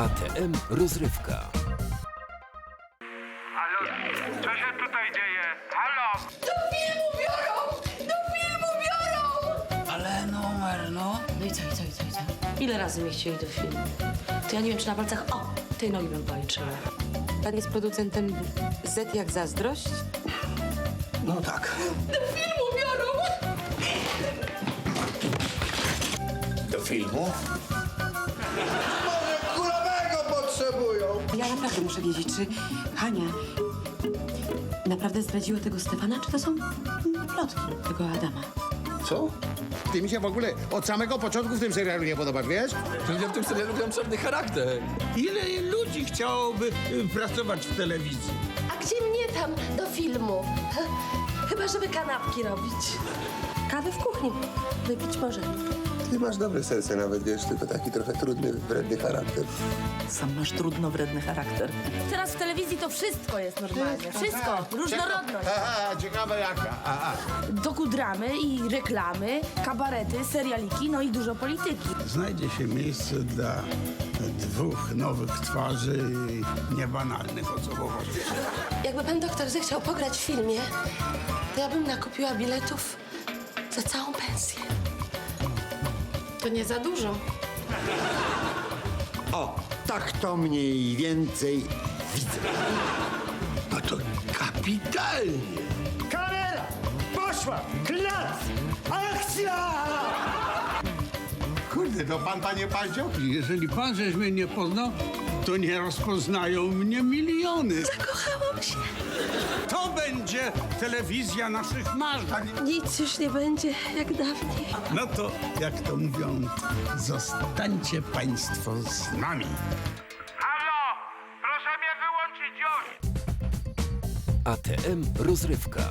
ATM Rozrywka. Halo, co się tutaj dzieje? Halo! Do filmu biorą! Do filmu biorą! Ale numer, no. No i co, i co, i co, i co? Ile razy mnie chcieli do filmu? To ja nie wiem, czy na palcach, o, tej nogi bym policzyła. Pan jest producentem Z jak zazdrość? No tak. Do filmu biorą! Do filmu? Ja naprawdę muszę wiedzieć, czy Hania naprawdę zdradziła tego Stefana, czy to są plotki tego Adama? Co? Ty mi się w ogóle od samego początku w tym serialu nie podobasz, wiesz? Ludzie w tym serialu mają czarny charakter. Ile ludzi chciałoby y, pracować w telewizji? A gdzie mnie tam do filmu? Chyba, żeby kanapki robić. Kawy w kuchni wypić może. Ty masz dobre serce nawet, wiesz, tylko taki trochę trudny, wredny charakter. Sam masz trudno wredny charakter. Teraz w telewizji to wszystko jest normalnie. Wszystko. Różnorodność. Aha, ciekawe jaka. Aha. Wokół dramy i reklamy, kabarety, serialiki, no i dużo polityki. Znajdzie się miejsce dla dwóch nowych twarzy i niebanalnych osobowości. Jakby pan doktor zechciał pograć w filmie, to ja bym nakupiła biletów za całą pensję. Nie za dużo. O, tak to mniej więcej widzę. No to kapitalnie. Kamera! Poszła! Klas! Akcja! Kurde, to pan, panie Paździo? Jeżeli pan żeś mnie nie poznał, to nie rozpoznają mnie miliony. Zakochałam się. To będzie telewizja naszych marzeń. Nic już nie będzie jak dawniej. No to, jak to mówią, zostańcie państwo z nami. Halo! Proszę mnie wyłączyć już! ATM Rozrywka.